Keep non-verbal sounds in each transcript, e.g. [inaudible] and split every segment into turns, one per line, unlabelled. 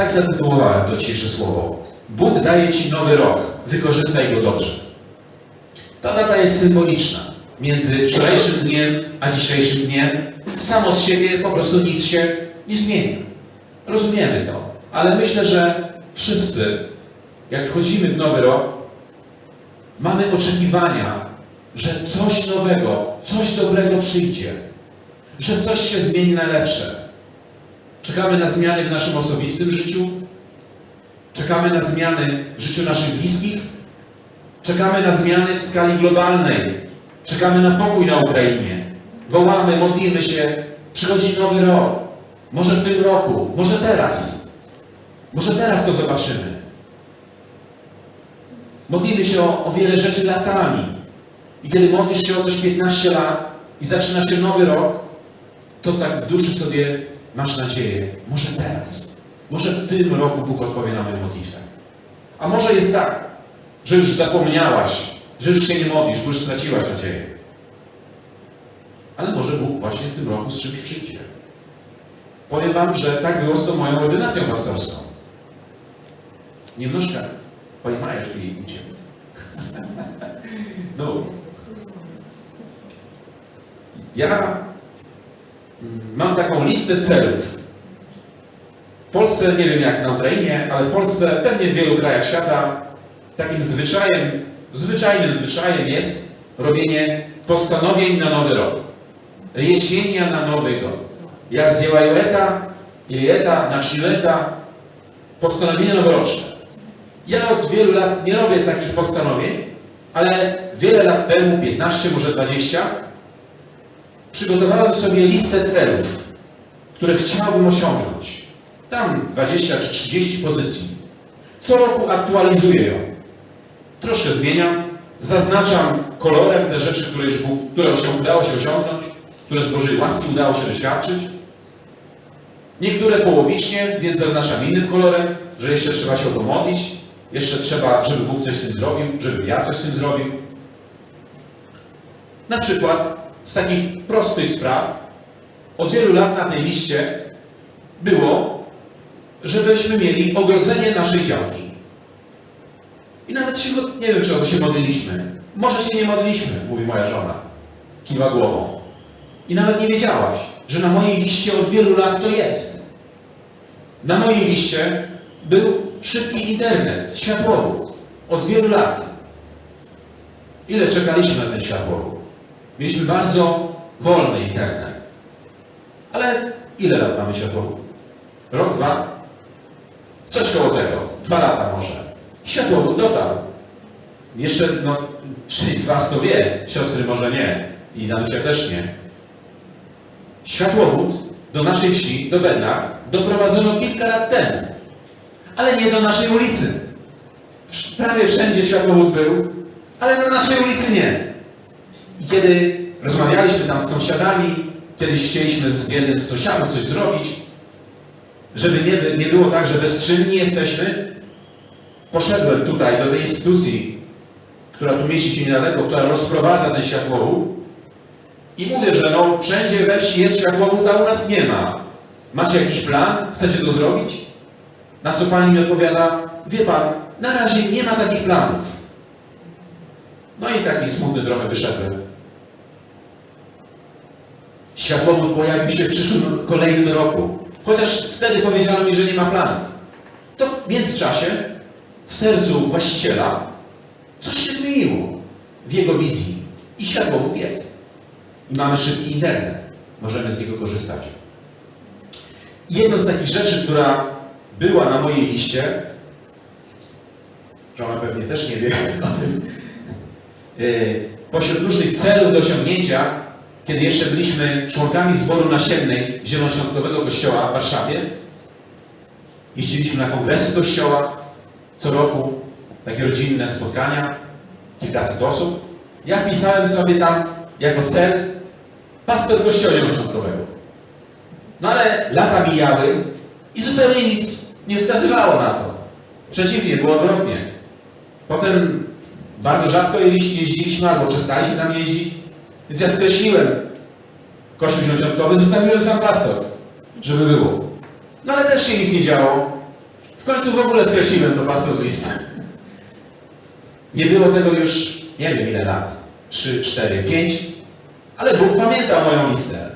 Tak zatytułowałem to dzisiejsze słowo. Bóg daje Ci nowy rok, wykorzystaj go dobrze. Ta data jest symboliczna. Między wczorajszym dniem a dzisiejszym dniem samo z siebie po prostu nic się nie zmienia. Rozumiemy to, ale myślę, że wszyscy, jak wchodzimy w nowy rok, mamy oczekiwania, że coś nowego, coś dobrego przyjdzie, że coś się zmieni na lepsze. Czekamy na zmiany w naszym osobistym życiu, czekamy na zmiany w życiu naszych bliskich, czekamy na zmiany w skali globalnej, czekamy na pokój na Ukrainie. Wołamy, modlimy się, przychodzi nowy rok. Może w tym roku, może teraz. Może teraz to zobaczymy. Modlimy się o, o wiele rzeczy latami. I kiedy modlisz się o coś 15 lat i zaczyna się nowy rok, to tak w duszy sobie masz nadzieję, może teraz, może w tym roku Bóg odpowie na moją modlitwę. A może jest tak, że już zapomniałaś, że już się nie modlisz, bo już straciłaś nadzieję. Ale może Bóg właśnie w tym roku z czymś przyjdzie. Powiem Wam, że tak było z tą moją ordynacją pastorską. Niemnożka, Pani Maja, czyli uciekł. [laughs] No. Ja mam taką listę celów. W Polsce, nie wiem jak na Ukrainie, ale w Polsce, pewnie w wielu krajach świata, takim zwyczajem, zwyczajnym zwyczajem jest robienie postanowień na nowy rok. Jesienia na nowego. Ja zdjęłaju eta, ili eta, postanowienia noworoczne. Ja od wielu lat nie robię takich postanowień, ale wiele lat temu, 15, może 20, przygotowałem sobie listę celów, które chciałbym osiągnąć. Tam 20 czy 30 pozycji. Co roku aktualizuję ją. Troszkę zmieniam, zaznaczam kolorem te rzeczy, które już które się udało się osiągnąć, które z Bożej łaski udało się doświadczyć. Niektóre połowicznie, więc zaznaczam innym kolorem, że jeszcze trzeba się o to modlić, jeszcze trzeba, żeby Bóg coś z tym zrobił, żeby ja coś z tym zrobił. Na przykład z takich prostych spraw od wielu lat na tej liście było, żebyśmy mieli ogrodzenie naszej działki. I nawet się, nie wiem, czy się modliliśmy. Może się nie modliliśmy, mówi moja żona. Kiwa głową. I nawet nie wiedziałaś, że na mojej liście od wielu lat to jest. Na mojej liście był szybki internet, światłowód. Od wielu lat. Ile czekaliśmy na ten światłowód? Mieliśmy bardzo wolny internet. Ale ile lat mamy światłowód? Rok, dwa? Coś koło tego. Dwa lata może. Światłowód dotarł. Jeszcze, no, część z Was to wie, siostry może nie. I Danusia też nie. Światłowód do naszej wsi, do Bednar, doprowadzono kilka lat temu. Ale nie do naszej ulicy. Prawie wszędzie światłowód był, ale na naszej ulicy nie. I kiedy rozmawialiśmy tam z sąsiadami, kiedyś chcieliśmy z jednym z sąsiadów coś zrobić, żeby nie, nie było tak, że bezczynni jesteśmy, poszedłem tutaj do tej instytucji, która tu mieści się niedaleko, która rozprowadza ten światłowód i mówię, że no wszędzie we wsi jest światłowód, a u nas nie ma. Macie jakiś plan? Chcecie to zrobić? Na co pani mi odpowiada, wie pan, na razie nie ma takich planów. No i taki smutny trochę wyszedłem. Światłowód pojawił się w przyszłym kolejnym roku. Chociaż wtedy powiedziano mi, że nie ma planów. To w międzyczasie w sercu właściciela coś się zmieniło w jego wizji. I światłowód jest. I mamy szybki internet. Możemy z niego korzystać. Jedną z takich rzeczy, która była na mojej liście, żona pewnie też nie wie [laughs] o tym, yy, pośród różnych celów do osiągnięcia, kiedy jeszcze byliśmy członkami zboru nasiennej Zielonoświątkowego Kościoła w Warszawie, jeździliśmy na kongresy Kościoła co roku, takie rodzinne spotkania, kilkaset osób. Ja wpisałem sobie tam jako cel pastor Kościoła Zielonoświątkowego. No ale lata mijały i zupełnie nic nie wskazywało na to. Przeciwnie, było odwrotnie. Potem bardzo rzadko jeździ- jeździliśmy albo przestaliśmy tam jeździć. Więc ja skreśliłem Kościół Zielonoświątkowy, zostawiłem sam pastor, żeby było. No ale też się nic nie działo. W końcu w ogóle skreśliłem to pasmo z listy. Nie było tego już, nie wiem ile lat. 3, 4, 5. Ale Bóg pamięta moją listę.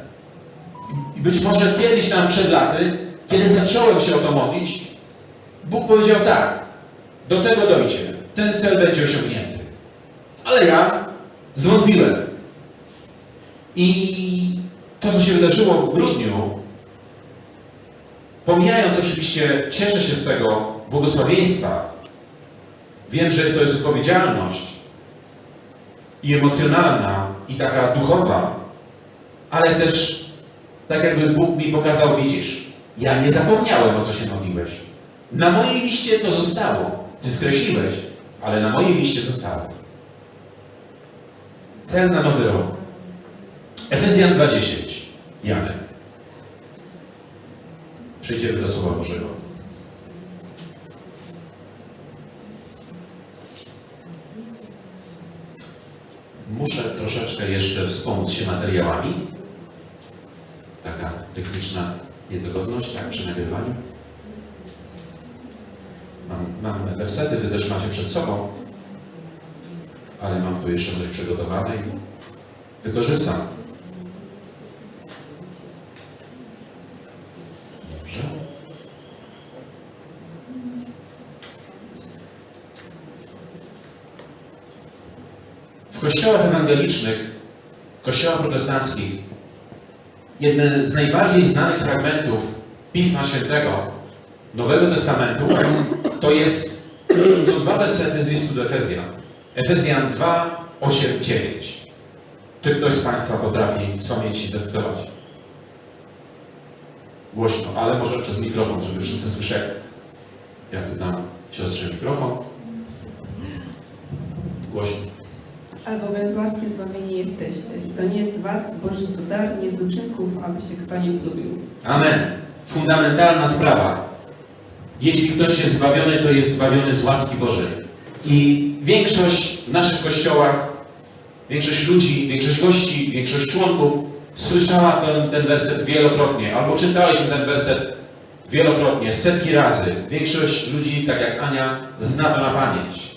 I być może kiedyś tam przed laty, kiedy zacząłem się o to modlić, Bóg powiedział tak, do tego dojdzie, ten cel będzie osiągnięty. Ale ja zwątpiłem. I to, co się wydarzyło w grudniu, pomijając oczywiście, cieszę się z tego błogosławieństwa, wiem, że jest to jest odpowiedzialność i emocjonalna, i taka duchowa, ale też tak jakby Bóg mi pokazał, widzisz, ja nie zapomniałem, o co się modliłeś. Na mojej liście to zostało. Ty skreśliłeś, ale na mojej liście zostało. Cel na nowy rok. Efezjan 2.10. Janek. Przejdziemy do Słowa Bożego. Muszę troszeczkę jeszcze wspomóc się materiałami. Taka techniczna niedogodność, tak, przy nagrywaniu. Mam, mam wersety, wy też macie przed sobą, ale mam tu jeszcze coś przygotowane i wykorzystam. Dobrze. W kościołach ewangelicznych, kościołach protestanckich, jeden z najbardziej znanych fragmentów Pisma Świętego Nowego Testamentu [clears throat] to jest [clears throat] to dwa wersety z listu do Efezjan. Efezjan 2, 8, 9. Czy ktoś z Państwa potrafi z pamięci zdecydować? Głośno, ale może przez mikrofon, żeby wszyscy słyszeli. Ja dam siostrze mikrofon. Głośno.
Albowiem z łaski zbawieni jesteście. To nie jest z was Boży to dar, nie z uczynków, aby się kto nie chlubił.
Amen. Fundamentalna sprawa. Jeśli ktoś jest zbawiony, to jest zbawiony z łaski Bożej. I większość w naszych kościołach, większość ludzi, większość gości, większość członków słyszała ten, ten werset wielokrotnie, albo czytaliśmy ten werset wielokrotnie, setki razy. Większość ludzi, tak jak Ania, zna to na pamięć.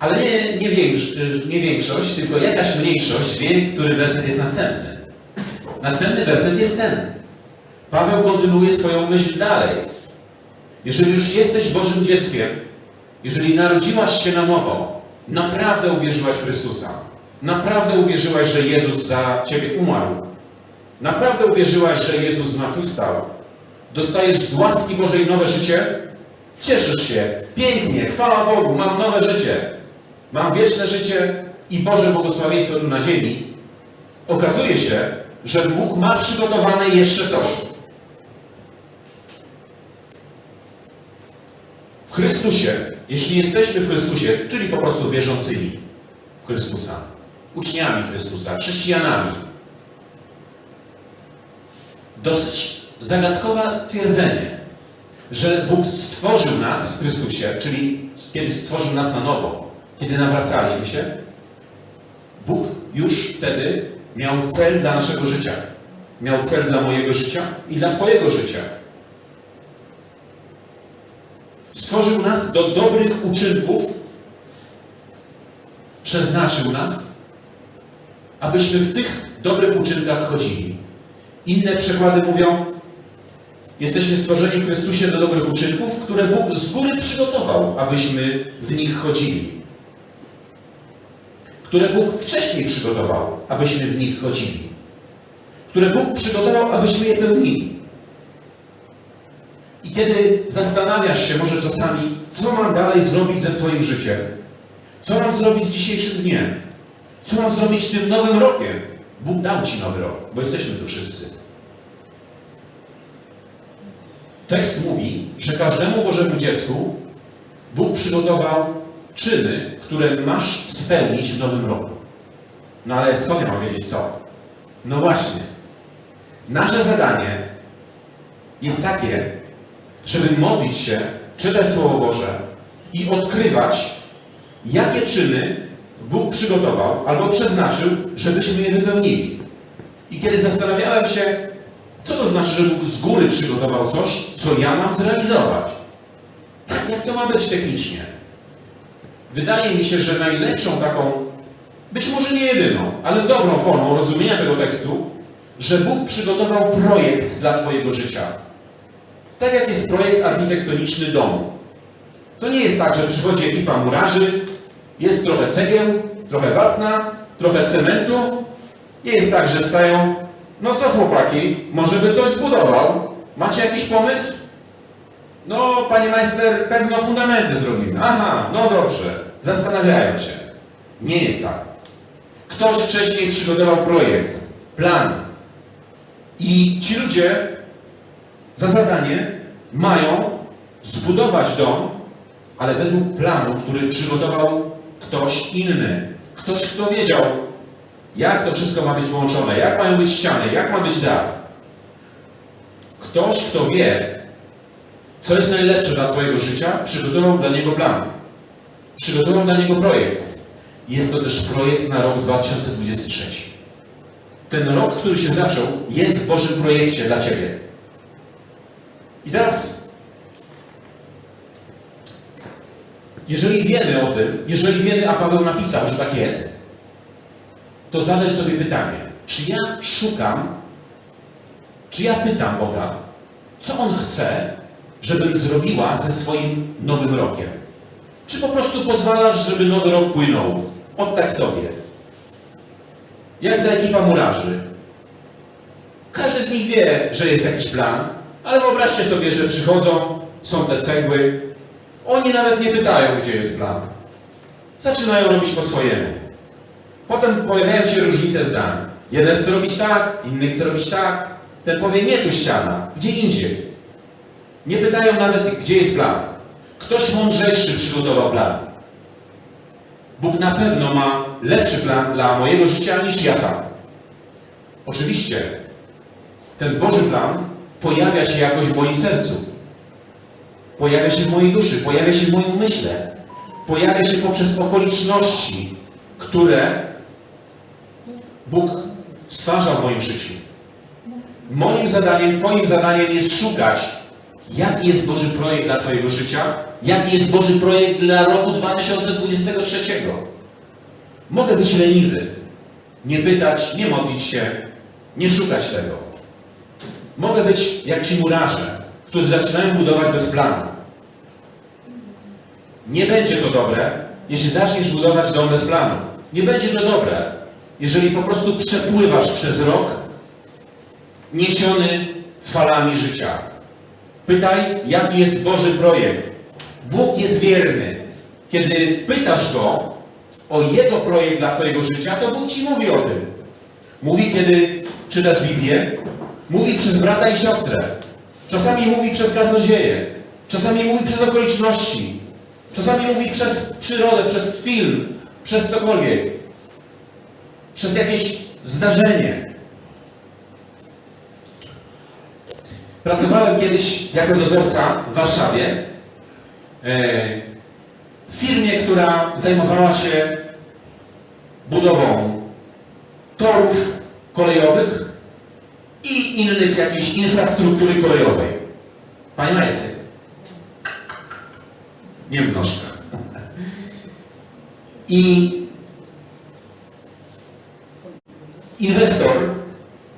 Ale nie, nie, większość, nie większość, tylko jakaś mniejszość wie, który werset jest następny. Następny werset jest ten. Paweł kontynuuje swoją myśl dalej. Jeżeli już jesteś Bożym dzieckiem, jeżeli narodziłaś się na nowo, naprawdę uwierzyłaś w Chrystusa, naprawdę uwierzyłaś, że Jezus za Ciebie umarł, naprawdę uwierzyłaś, że Jezus zmartwychwstał, dostajesz z łaski Bożej nowe życie, cieszysz się, pięknie, chwała Bogu, mam nowe życie, mam wieczne życie i Boże błogosławieństwo tu na ziemi, okazuje się, że Bóg ma przygotowane jeszcze coś. W Chrystusie, jeśli jesteśmy w Chrystusie, czyli po prostu wierzącymi w Chrystusa, uczniami Chrystusa, chrześcijanami, dosyć zagadkowe twierdzenie, że Bóg stworzył nas w Chrystusie, czyli kiedy stworzył nas na nowo, kiedy nawracaliśmy się, Bóg już wtedy miał cel dla naszego życia. Miał cel dla mojego życia i dla Twojego życia. Stworzył nas do dobrych uczynków, przeznaczył nas, abyśmy w tych dobrych uczynkach chodzili. Inne przykłady mówią, jesteśmy stworzeni w Chrystusie do dobrych uczynków, które Bóg z góry przygotował, abyśmy w nich chodzili. Które Bóg wcześniej przygotował, abyśmy w nich chodzili. Które Bóg przygotował, abyśmy je pełnili. I kiedy zastanawiasz się może czasami, co mam dalej zrobić ze swoim życiem, co mam zrobić z dzisiejszym dniem, co mam zrobić tym nowym rokiem, Bóg dał Ci nowy rok, bo jesteśmy tu wszyscy. Tekst mówi, że każdemu Bożemu dziecku Bóg przygotował czyny, które masz spełnić w nowym roku. No ale skąd ja mam wiedzieć co? No właśnie. Nasze zadanie jest takie, żeby modlić się, czytać Słowo Boże i odkrywać, jakie czyny Bóg przygotował albo przeznaczył, żebyśmy je wypełnili. I kiedy zastanawiałem się, co to znaczy, że Bóg z góry przygotował coś, co ja mam zrealizować. Jak to ma być technicznie? Wydaje mi się, że najlepszą taką, być może nie jedyną, ale dobrą formą rozumienia tego tekstu, że Bóg przygotował projekt dla Twojego życia. Tak jak jest projekt architektoniczny domu. To nie jest tak, że przychodzi ekipa murarzy, jest trochę cegieł, trochę wapna, trochę cementu. Nie jest tak, że stają, no co chłopaki, może by coś zbudował? Macie jakiś pomysł? No, panie majster, pewno fundamenty zrobimy. Aha, no dobrze. Zastanawiają się. Nie jest tak. Ktoś wcześniej przygotował projekt, plan. I ci ludzie za zadanie mają zbudować dom, ale według planu, który przygotował ktoś inny. Ktoś, kto wiedział, jak to wszystko ma być połączone, jak mają być ściany, jak ma być dach. Ktoś, kto wie, co jest najlepsze dla Twojego życia, przygotował dla niego plan. Przygotował dla niego projekt. Jest to też projekt na rok 2023. Ten rok, który się zaczął, jest w Bożym projekcie dla Ciebie. I teraz, jeżeli wiemy o tym, jeżeli wiemy, a Paweł napisał, że tak jest, to zadaj sobie pytanie, czy ja szukam, czy ja pytam Boga, co On chce, żebym zrobiła ze swoim nowym rokiem? Czy po prostu pozwalasz, żeby nowy rok płynął? Od tak sobie. Jak ta ekipa murarzy. Każdy z nich wie, że jest jakiś plan, ale wyobraźcie sobie, że przychodzą, są te cegły. Oni nawet nie pytają, gdzie jest plan. Zaczynają robić po swojemu. Potem pojawiają się różnice zdań. Jeden chce robić tak, inny chce robić tak. Ten powie, nie tu ściana, gdzie indziej. Nie pytają nawet, gdzie jest plan. Ktoś mądrzejszy przygotował plan. Bóg na pewno ma lepszy plan dla mojego życia niż ja sam. Oczywiście, ten Boży plan pojawia się jakoś w moim sercu. Pojawia się w mojej duszy, pojawia się w moim umyśle. Pojawia się poprzez okoliczności, które Bóg stwarza w moim życiu. Moim zadaniem, Twoim zadaniem jest szukać, jaki jest Boży projekt dla Twojego życia, jaki jest Boży projekt dla roku 2023. Mogę być leniwy, nie pytać, nie modlić się, nie szukać tego. Mogę być jak ci murarze, którzy zaczynają budować bez planu. Nie będzie to dobre, jeśli zaczniesz budować dom bez planu. Nie będzie to dobre, jeżeli po prostu przepływasz przez rok niesiony falami życia. Pytaj, jaki jest Boży projekt. Bóg jest wierny. Kiedy pytasz Go o Jego projekt dla Twojego życia, to Bóg Ci mówi o tym. Mówi, kiedy czytasz Biblię, mówi przez brata i siostrę. Czasami mówi przez kaznodzieję. Czasami mówi przez okoliczności. Czasami mówi przez przyrodę, przez film, przez cokolwiek. Przez jakieś zdarzenie. Pracowałem kiedyś jako dozorca w Warszawie e, w firmie, która zajmowała się budową torów kolejowych i innych jakiejś infrastruktury kolejowej. Panie Majcy, nie wnoszę. I inwestor,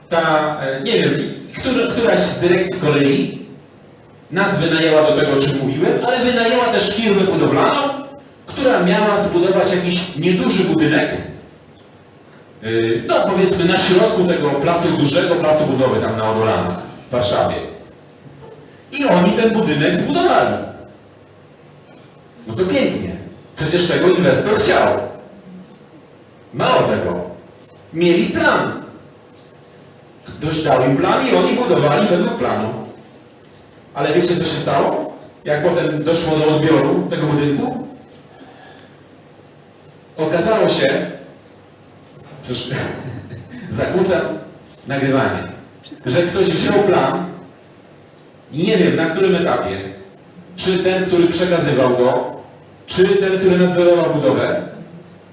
ta, e, nie wiem, który, któraś z dyrekcji kolei nas wynajęła do tego, o czym mówiłem, ale wynajęła też firmę budowlaną, która miała zbudować jakiś nieduży budynek, yy, no powiedzmy na środku tego placu, dużego placu budowy tam na Odolanach w Warszawie. I oni ten budynek zbudowali. No to pięknie. Przecież tego inwestor chciał. Mało tego. Mieli plan. Ktoś dał im plan i oni budowali według planu. Ale wiecie, co się stało? Jak potem doszło do odbioru tego budynku? Okazało się, przecież [laughs] zakłócam nagrywanie, że ktoś wziął plan i nie wiem na którym etapie, czy ten, który przekazywał go, czy ten, który nadzorował budowę,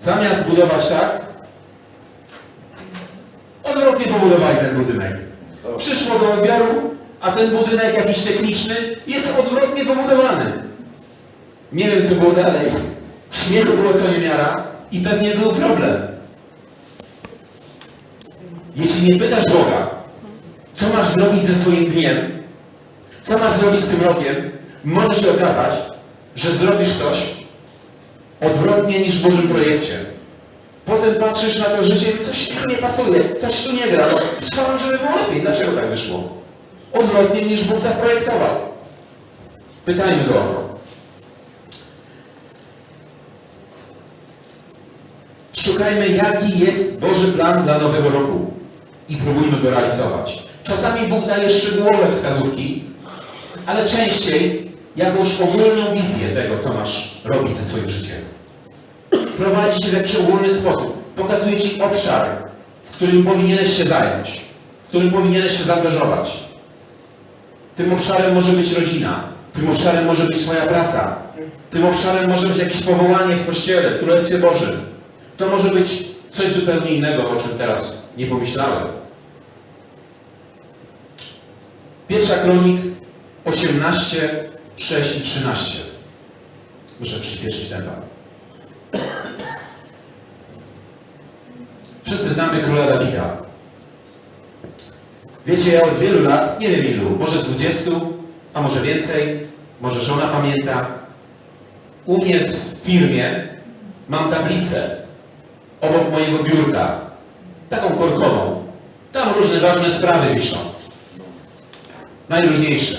zamiast budować tak, odwrotnie pobudowali ten budynek. Przyszło do odbioru, a ten budynek jakiś techniczny jest odwrotnie pobudowany. Nie wiem, co było dalej. Śmiechu było co niemiara i pewnie był problem. Jeśli nie pytasz Boga, co masz zrobić ze swoim dniem, co masz zrobić z tym rokiem, może się okazać, że zrobisz coś odwrotnie niż w Bożym projekcie. Potem patrzysz na to życie i coś tu nie pasuje, coś tu nie gra. Chciałem, żeby było lepiej. Dlaczego tak wyszło? Odwrotnie niż Bóg zaprojektował. Pytajmy Go. Szukajmy, jaki jest Boży plan dla nowego roku i próbujmy go realizować. Czasami Bóg daje szczegółowe wskazówki, ale częściej jakąś ogólną wizję tego, co masz robić ze swoim życiem. Prowadzi Cię w jakiś ogólny sposób. Pokazuje Ci obszar, którym powinieneś się zająć, którym powinieneś się zaangażować. Tym obszarem może być rodzina, tym obszarem może być Twoja praca, tym obszarem może być jakieś powołanie w Kościele, w Królestwie Bożym. To może być coś zupełnie innego, o czym teraz nie pomyślałem. Pierwsza kronik 18, 6 i 13. Muszę przyspieszyć tempo. Wszyscy znamy króla Dawida. Wiecie, ja od wielu lat, nie wiem ilu, może 20, a może więcej, może żona pamięta. U mnie w firmie mam tablicę obok mojego biurka, taką korkową. Tam różne ważne sprawy wiszą. Najróżniejsze.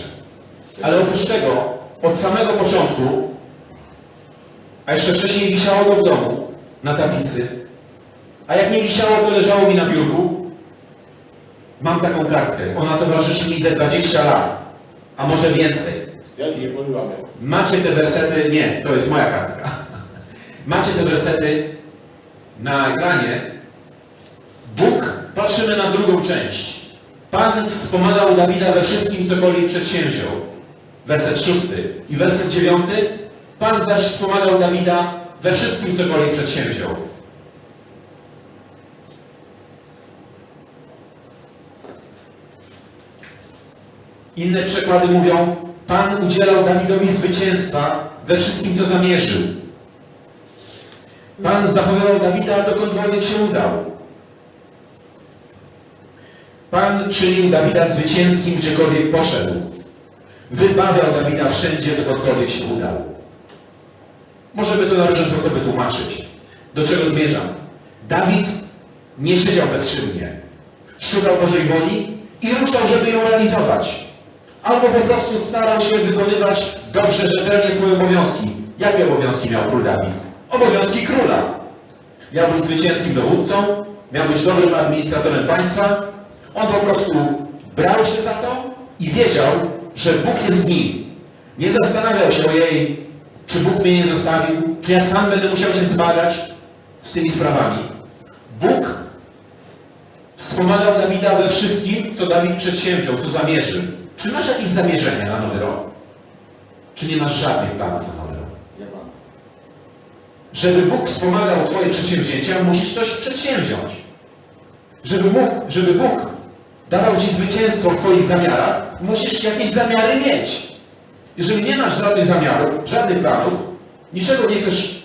Ale oprócz tego, od samego początku, a jeszcze wcześniej wisiało to w domu, na tablicy, a jak nie wisiało, to leżało mi na biurku, mam taką kartkę. Ona towarzyszy mi ze 20 lat, a może więcej.
Ja nie pożywamy.
Macie te wersety, nie, to jest moja kartka. [laughs] Macie te wersety na ekranie. Bóg, patrzymy na drugą część. Pan wspomagał Dawida we wszystkim, cokolwiek przedsięwziął. Werset szósty. I werset dziewiąty. Pan zaś wspomagał Dawida we wszystkim, cokolwiek przedsięwziął. Inne przekłady mówią, Pan udzielał Dawidowi zwycięstwa we wszystkim, co zamierzył. Pan zachowywał Dawida, dokądkolwiek się udał. Pan czynił Dawida zwycięskim, gdziekolwiek poszedł. Wybawiał Dawida wszędzie, dokądkolwiek się udał. Możemy to na różne sposoby tłumaczyć. Do czego zmierzam? Dawid nie siedział bezczynnie. Szukał Bożej woli i ruszał, żeby ją realizować. Albo po prostu starał się wykonywać dobrze, rzetelnie swoje obowiązki. Jakie obowiązki miał król Dawid? Obowiązki króla. Miał być zwycięskim dowódcą, miał być dobrym administratorem państwa. On po prostu brał się za to i wiedział, że Bóg jest z nim. Nie zastanawiał się, ojej, czy Bóg mnie nie zostawił, czy ja sam będę musiał się zmagać z tymi sprawami. Bóg wspomagał Dawida we wszystkim, co Dawid przedsięwziął, co zamierzył. Czy masz jakieś zamierzenia na nowy rok? Czy nie masz żadnych planów na nowy rok?
Nie mam.
Żeby Bóg wspomagał Twoje przedsięwzięcia, musisz coś przedsięwziąć. Żeby Bóg, żeby Bóg dawał Ci zwycięstwo w Twoich zamiarach, musisz jakieś zamiary mieć. Jeżeli nie masz żadnych zamiarów, żadnych planów, niczego nie chcesz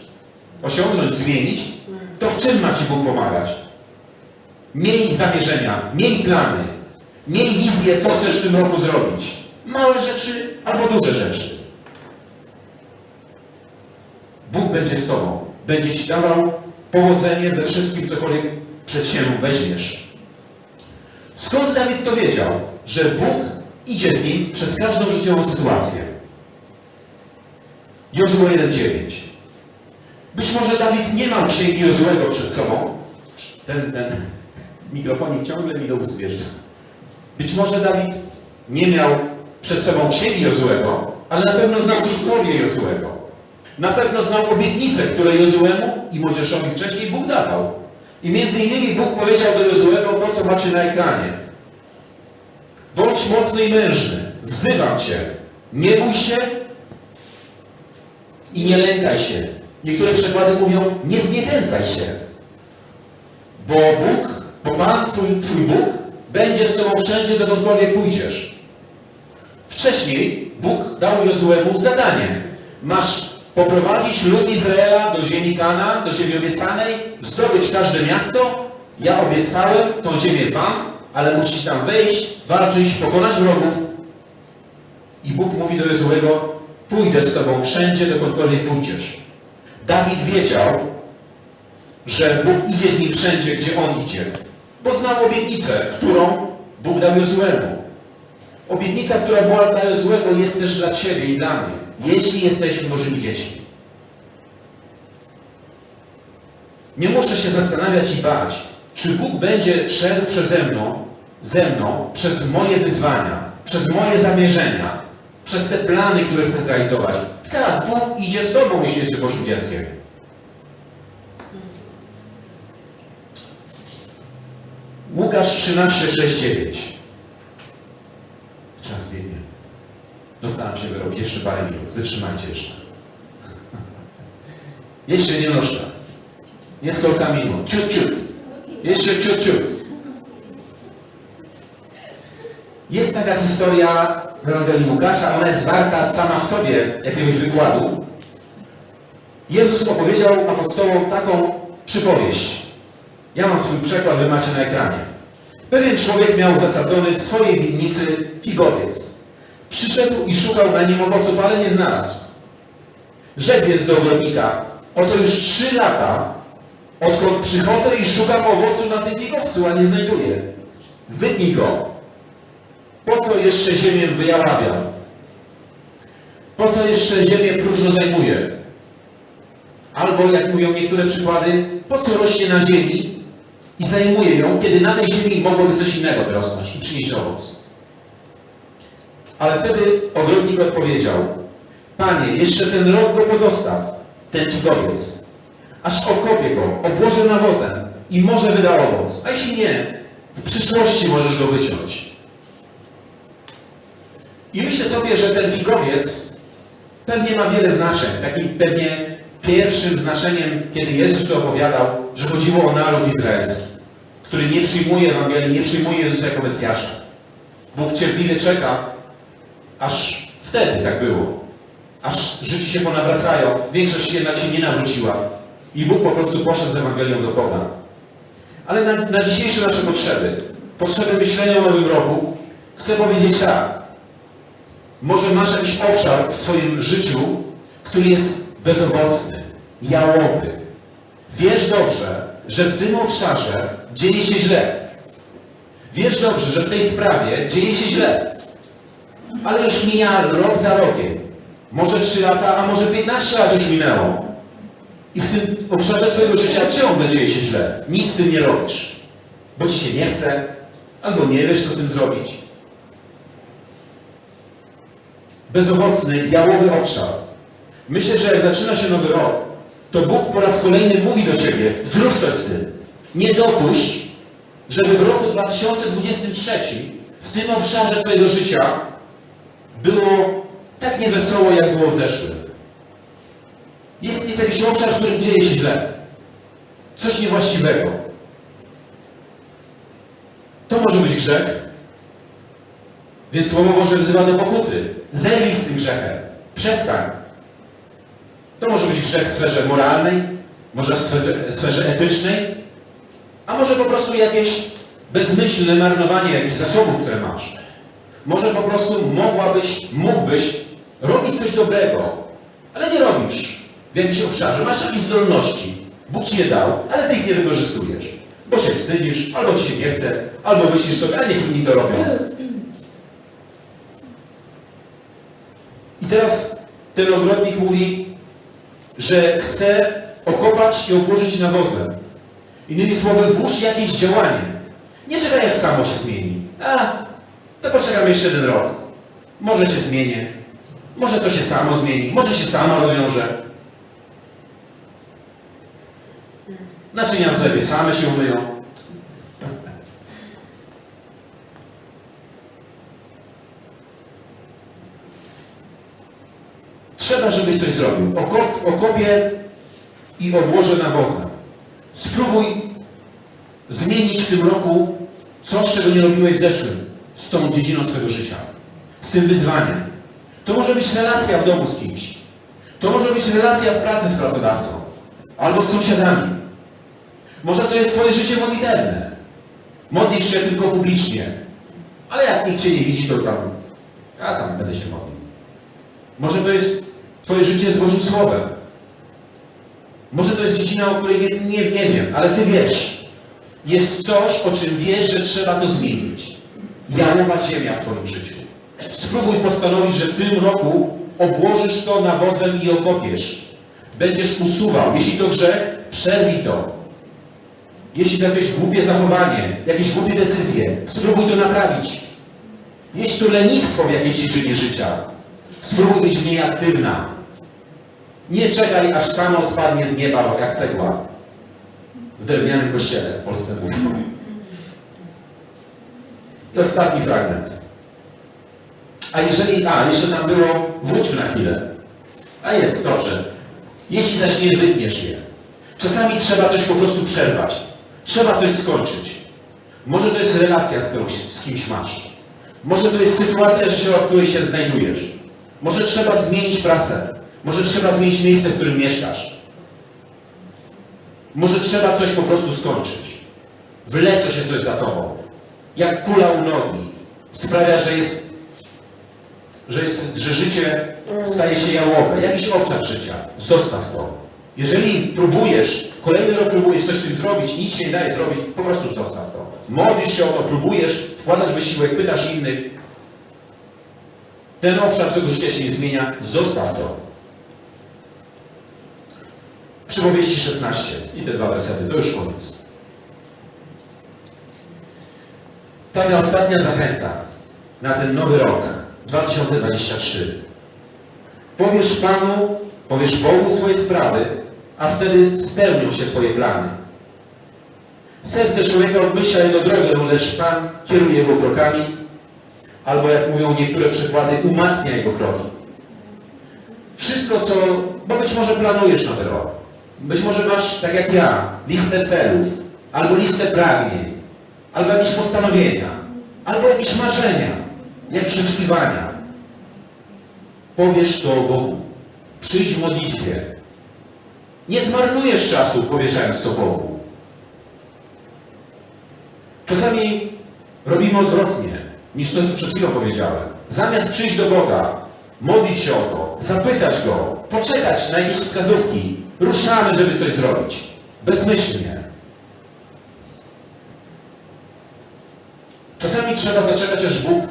osiągnąć, zmienić, to w czym ma Ci Bóg pomagać? Miej zamierzenia, miej plany, miej wizję, co chcesz w tym roku zrobić. Małe rzeczy albo duże rzeczy. Bóg będzie z Tobą. Będzie Ci dawał powodzenie we wszystkim, cokolwiek przed siebie weźmiesz. Skąd Dawid to wiedział? Że Bóg idzie z nim przez każdą życiową sytuację. Jozue 1,9 Być może Dawid nie ma księgi Jozuego przed sobą. Ten, ten mikrofonik ciągle mi do ust wjeżdża. Być może Dawid nie miał przed sobą księgi Jozuego, ale na pewno znał historię Jozuego. Na pewno znał obietnice, które Jozuemu i Mojżeszowi wcześniej Bóg dawał. I między innymi Bóg powiedział do Jozuego to, co macie na ekranie. Bądź mocny i mężny. Wzywam Cię. Nie bój się i nie lękaj się. Niektóre przykłady mówią, nie zniechęcaj się. Bo Bóg, bo Pan, Twój, twój Bóg, będzie z Tobą wszędzie, dokądkolwiek pójdziesz. Wcześniej Bóg dał Jozuemu zadanie. Masz poprowadzić lud Izraela do ziemi Kana, do ziemi obiecanej, zdobyć każde miasto. Ja obiecałem tą ziemię wam, ale musicie tam wejść, walczyć, pokonać wrogów. I Bóg mówi do Jezułego, pójdę z tobą wszędzie, dokądkolwiek pójdziesz. Dawid wiedział, że Bóg idzie z nim wszędzie, gdzie on idzie. Bo znał obietnicę, którą Bóg dał Jozuemu. Obietnica, która była dla Jozuego, jest też dla Ciebie i dla mnie, jeśli jesteśmy Bożymi dziećmi. Nie muszę się zastanawiać i bać, czy Bóg będzie szedł przeze mną, ze mną, przez moje wyzwania, przez moje zamierzenia, przez te plany, które chcę zrealizować. Tak, Bóg idzie z Tobą, jeśli jesteś Bożym dzieckiem. Łukasz 13, 6, 9. Czas biegnie. Dostałem się wyrobić jeszcze parę minut. Wytrzymajcie jeszcze. [laughs] Jeszcze nie noszka. Nie skolka minut. Ciut, ciut. Jeszcze ciut, ciut. Jest taka historia w Ewangelii Łukasza. Ona jest warta sama w sobie jakiegoś wykładu. Jezus opowiedział apostołom taką przypowieść. Ja mam swój przekład, wy macie na ekranie. Pewien człowiek miał zasadzony w swojej winnicy figowiec. Przyszedł i szukał na nim owoców, ale nie znalazł. Rzekł więc do ogrodnika, oto już trzy lata, odkąd przychodzę i szukam owocu na tym figowcu, a nie znajduję. Wytnij go. Po co jeszcze ziemię wyjaławiam? Po co jeszcze ziemię próżno zajmuje? Albo, jak mówią niektóre przykłady, po co rośnie na ziemi i zajmuje ją, kiedy na tej ziemi mogłoby coś innego wyrosnąć i przynieść owoc. Ale wtedy ogrodnik odpowiedział, Panie, jeszcze ten rok go pozostaw, ten figowiec, aż okopię go, obłożę nawozem i może wyda owoc, a jeśli nie, w przyszłości możesz go wyciąć. I myślę sobie, że ten figowiec pewnie ma wiele znaczeń. Takim pewnie pierwszym znaczeniem, kiedy Jezus to opowiadał, że chodziło o naród izraelski, który nie przyjmuje Ewangelii, nie przyjmuje Jezusa jako Mesjasza. Bóg cierpliwie czeka, aż wtedy tak było. Aż życi się ponawracają, większość jednak się nie nawróciła. I Bóg po prostu poszedł z Ewangelią do Boga. Ale na, na dzisiejsze nasze potrzeby, potrzeby myślenia o Nowym Roku, chcę powiedzieć tak. Może masz jakiś obszar w swoim życiu, który jest bezowocny, jałowy. Wiesz dobrze, że w tym obszarze dzieje się źle. Wiesz dobrze, że w tej sprawie dzieje się źle. Ale już mija rok za rokiem. Może 3 lata, a może 15 lat już minęło. I w tym obszarze Twojego życia ciągle dzieje się źle. Nic z tym nie robisz. Bo Ci się nie chce, albo nie wiesz, co z tym zrobić. Bezowocny, jałowy obszar. Myślę, że jak zaczyna się nowy rok, to Bóg po raz kolejny mówi do Ciebie, zrób coś z tym. Nie dopuść, żeby w roku 2023 w tym obszarze Twojego życia było tak niewesoło, jak było w zeszłym. Jest, jest jakiś obszar, w którym dzieje się źle. Coś niewłaściwego. To może być grzech. Więc Słowo Boże wzywa do pokuty. Zerwij z tym grzechem. Przestań. To może być grzech w sferze moralnej, może w sferze, sferze etycznej, a może po prostu jakieś bezmyślne marnowanie jakichś zasobów, które masz. Może po prostu mogłabyś, mógłbyś robić coś dobrego, ale nie robisz w jakimś obszarze. Masz jakieś zdolności. Bóg ci je dał, ale ty ich nie wykorzystujesz. Bo się wstydzisz, albo ci się nie chce, albo myślisz sobie, a niech inni to robią. I teraz ten ogrodnik mówi, że chce okopać i obłożyć nawozem. Innymi słowy, włóż jakieś działanie. Nie czekaj, aż samo się zmieni. A, to poczekam jeszcze jeden rok. Może się zmienię. Może to się samo zmieni. Może się samo rozwiąże. Naczynia w zlewie same się umyją. Trzeba, żebyś coś zrobił. Okop, okopię i obłożę nawozem. Spróbuj zmienić w tym roku coś, czego nie robiłeś w zeszłym, z tą dziedziną swojego życia, z tym wyzwaniem. To może być relacja w domu z kimś. To może być relacja w pracy z pracodawcą albo z sąsiadami. Może to jest Twoje życie modlitewne. Modlisz się tylko publicznie, ale jak nikt Cię nie widzi, to tam, ja tam będę się modlił. Może to jest Twoje życie z Bożym Słowem. Może to jest dziedzina, o której nie, nie, nie wiem, ale Ty wiesz. Jest coś, o czym wiesz, że trzeba to zmienić. Jałowa ziemia w Twoim życiu. Spróbuj postanowić, że w tym roku obłożysz to nawozem i okopiesz. Będziesz usuwał. Jeśli to grzech, przerwij to. Jeśli to jakieś głupie zachowanie, jakieś głupie decyzje, spróbuj to naprawić. Jeśli to lenistwo w jakiejś dziedzinie życia, spróbuj być mniej aktywna. Nie czekaj, aż samo spadnie z nieba jak cegła w drewnianym kościele w Polsce. I ostatni fragment. A jeżeli, a jeszcze nam było, wróćmy na chwilę. A jest, dobrze. Jeśli zaś nie wytniesz je. Czasami trzeba coś po prostu przerwać. Trzeba coś skończyć. Może to jest relacja z, kimś, z kimś masz. Może to jest sytuacja w której się znajdujesz. Może trzeba zmienić pracę. Może trzeba zmienić miejsce, w którym mieszkasz. Może trzeba coś po prostu skończyć. Wlecze się coś za tobą. Jak kula u nogi. Sprawia, że jest, że, jest, że życie staje się jałowe. Jakiś obszar życia. Zostaw to. Jeżeli próbujesz, kolejny rok próbujesz coś z tym zrobić, nic się nie daje zrobić, po prostu zostaw to. Modlisz się o to, próbujesz, wkładasz wysiłek, pytasz innych. Ten obszar twojego życia się nie zmienia, zostaw to. Przypowieści 16 i te dwa wersety, to już koniec. Taka ostatnia zachęta na ten nowy rok 2023. Powiesz Panu, powiesz Bogu swoje sprawy, a wtedy spełnią się Twoje plany. Serce człowieka obmyśla jego drogę, lecz Pan kieruje jego krokami, albo jak mówią niektóre przykłady, umacnia jego kroki. Wszystko, co, bo być może planujesz nowy rok. Być może masz, tak jak ja, listę celów, albo listę pragnień, albo jakieś postanowienia, albo jakieś marzenia, jakieś oczekiwania. Powiesz to Bogu. Przyjdź w modlitwie. Nie zmarnujesz czasu, powierzając to Bogu. Czasami robimy odwrotnie, niż to, co przed chwilą powiedziałem. Zamiast przyjść do Boga, modlić się o to, zapytać Go, poczekać na jakieś wskazówki, ruszamy, żeby coś zrobić. Bezmyślnie. Czasami trzeba zaczekać, aż Bóg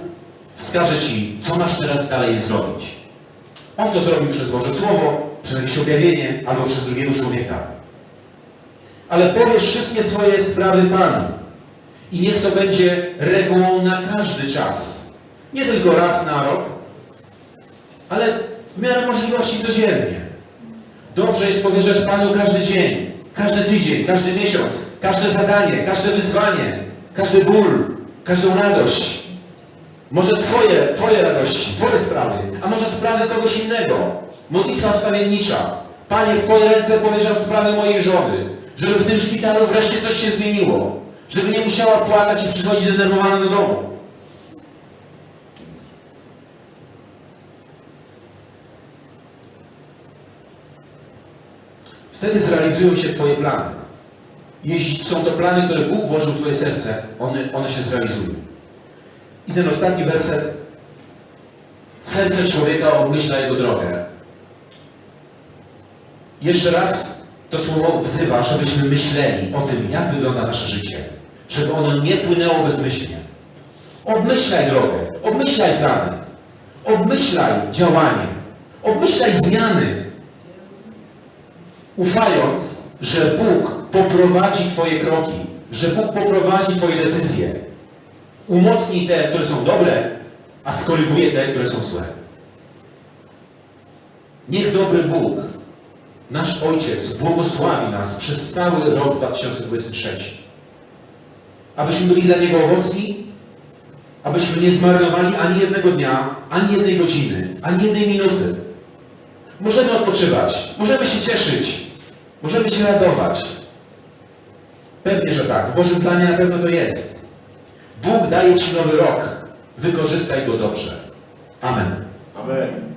wskaże Ci, co masz teraz dalej zrobić. On to zrobił przez Boże Słowo, przez jakieś objawienie, albo przez drugiego człowieka. Ale powiesz wszystkie swoje sprawy Panu. I niech to będzie regułą na każdy czas. Nie tylko raz na rok, ale w miarę możliwości codziennie. Dobrze jest powierzać Panu każdy dzień, każdy tydzień, każdy miesiąc, każde zadanie, każde wyzwanie, każdy ból, każdą radość. Może Twoje, Twoje radości, Twoje sprawy, a może sprawy kogoś innego. Modlitwa wstawiennicza. Panie, w Twoje ręce powierzam sprawę mojej żony, żeby w tym szpitalu wreszcie coś się zmieniło. Żeby nie musiała płakać i przychodzić zdenerwowana do domu. Wtedy zrealizują się Twoje plany. Jeśli są to plany, które Bóg włożył w Twoje serce, one, one się zrealizują. I ten ostatni werset. Serce człowieka obmyśla jego drogę. Jeszcze raz to słowo wzywa, żebyśmy myśleli o tym, jak wygląda nasze życie. Żeby ono nie płynęło bezmyślnie. Obmyślaj drogę, obmyślaj plany, obmyślaj działanie, obmyślaj zmiany. Ufając, że Bóg poprowadzi Twoje kroki, że Bóg poprowadzi Twoje decyzje. Umocni te, które są dobre, a skoryguje te, które są złe. Niech dobry Bóg, nasz Ojciec, błogosławi nas przez cały rok 2023. Abyśmy byli dla Niego owocni, abyśmy nie zmarnowali ani jednego dnia, ani jednej godziny, ani jednej minuty. Możemy odpoczywać, możemy się cieszyć, możemy się radować. Pewnie, że tak. W Bożym planie na pewno to jest. Bóg daje Ci nowy rok. Wykorzystaj go dobrze. Amen.
Amen.